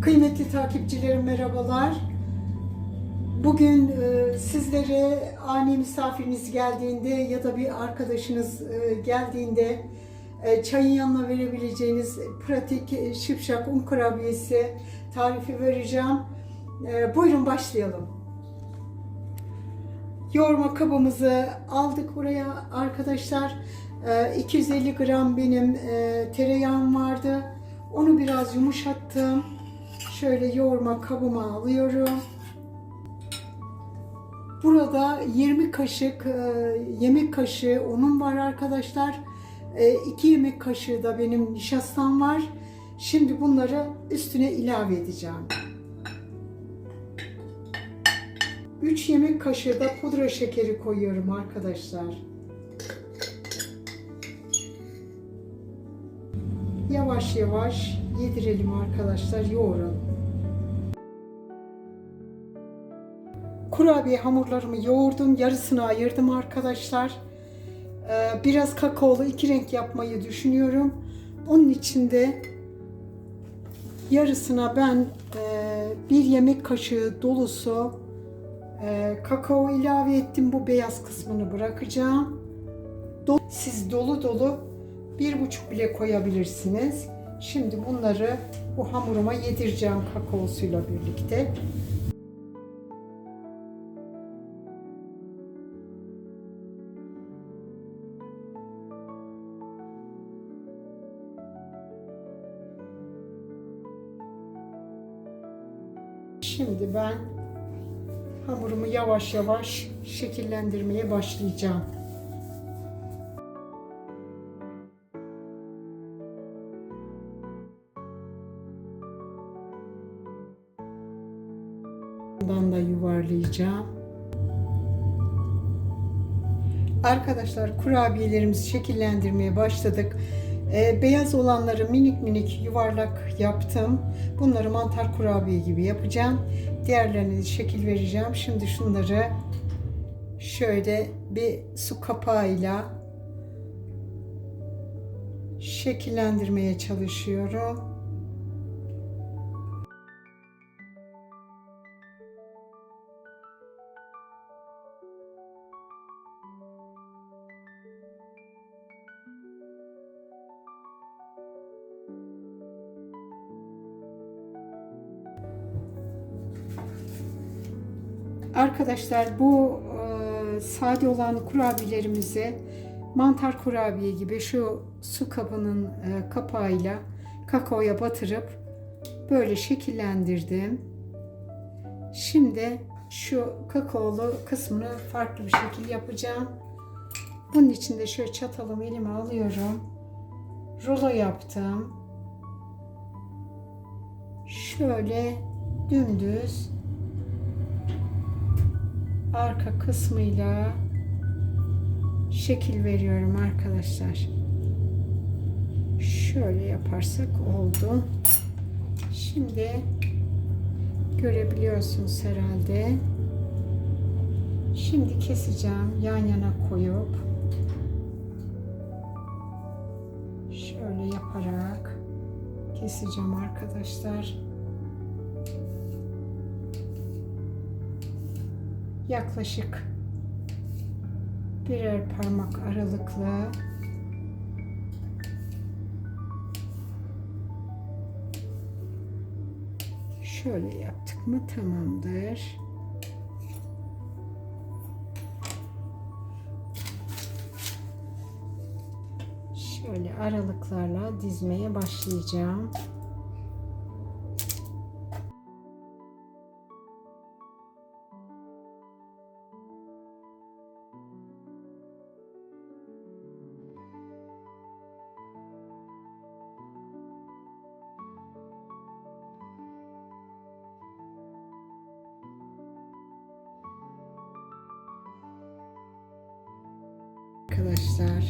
Kıymetli takipçilerim merhabalar. Bugün e, sizlere ani misafiriniz geldiğinde ya da bir arkadaşınız e, geldiğinde e, çayın yanına verebileceğiniz pratik e, şıpşak un kurabiyesi tarifi vereceğim. E, buyurun başlayalım. Yoğurma kabımızı aldık buraya arkadaşlar. E, 250 gram benim e, tereyağım vardı. Onu biraz yumuşattım. Şöyle yoğurma kabıma alıyorum. Burada 20 kaşık e, yemek kaşığı unum var arkadaşlar. 2 yemek kaşığı da benim nişastam var. Şimdi bunları üstüne ilave edeceğim. 3 yemek kaşığı da pudra şekeri koyuyorum arkadaşlar. Yavaş yavaş yedirelim arkadaşlar, yoğuralım. Kurabiye hamurlarımı yoğurdum, yarısını ayırdım arkadaşlar. Ee, Biraz kakaolu iki renk yapmayı düşünüyorum. Onun içinde yarısına ben e, bir yemek kaşığı dolusu e, kakao ilave ettim. Bu beyaz kısmını bırakacağım. Siz dolu dolu bir buçuk bile koyabilirsiniz. Şimdi bunları bu hamuruma yedireceğim kakaosuyla birlikte. Şimdi ben hamurumu yavaş yavaş şekillendirmeye başlayacağım. Bundan da yuvarlayacağım. Arkadaşlar kurabiyelerimizi şekillendirmeye başladık. Ee, beyaz olanları minik minik yuvarlak yaptım. Bunları mantar kurabiye gibi yapacağım. Diğerlerine şekil vereceğim. Şimdi şunları şöyle bir su kapağıyla şekillendirmeye çalışıyorum. Arkadaşlar bu e, sade olan kurabiyelerimizi mantar kurabiye gibi şu su kabının e, kapağıyla kakaoya batırıp böyle şekillendirdim. Şimdi şu kakaolu kısmını farklı bir şekil yapacağım. Bunun için de şöyle çatalımı elime alıyorum. Rulo yaptım. Şöyle dümdüz arka kısmıyla şekil veriyorum arkadaşlar. Şöyle yaparsak oldu. Şimdi görebiliyorsunuz herhalde. Şimdi keseceğim yan yana koyup şöyle yaparak keseceğim arkadaşlar. Yaklaşık birer parmak aralıklı şöyle yaptık mı tamamdır. Şöyle aralıklarla dizmeye başlayacağım. Arkadaşlar.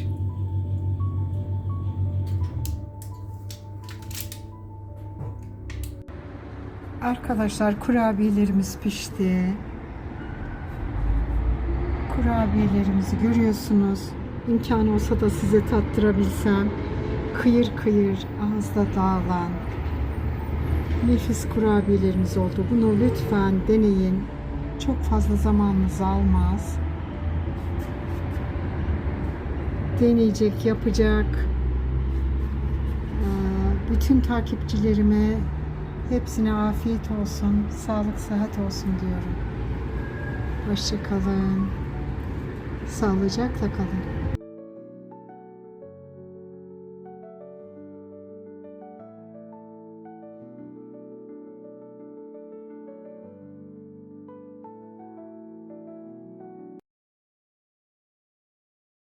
Arkadaşlar kurabiyelerimiz pişti. Kurabiyelerimizi görüyorsunuz. İmkanı olsa da size tattırabilsem. Kıyır kıyır ağızda dağılan Nefis kurabiyelerimiz oldu. Bunu lütfen deneyin. Çok fazla zamanınızı almaz. Deneyecek, yapacak. Ee, Bütün takipçilerime hepsine afiyet olsun, sağlık, sıhhat olsun diyorum. Hoşça kalın. Sağlıcakla kalın.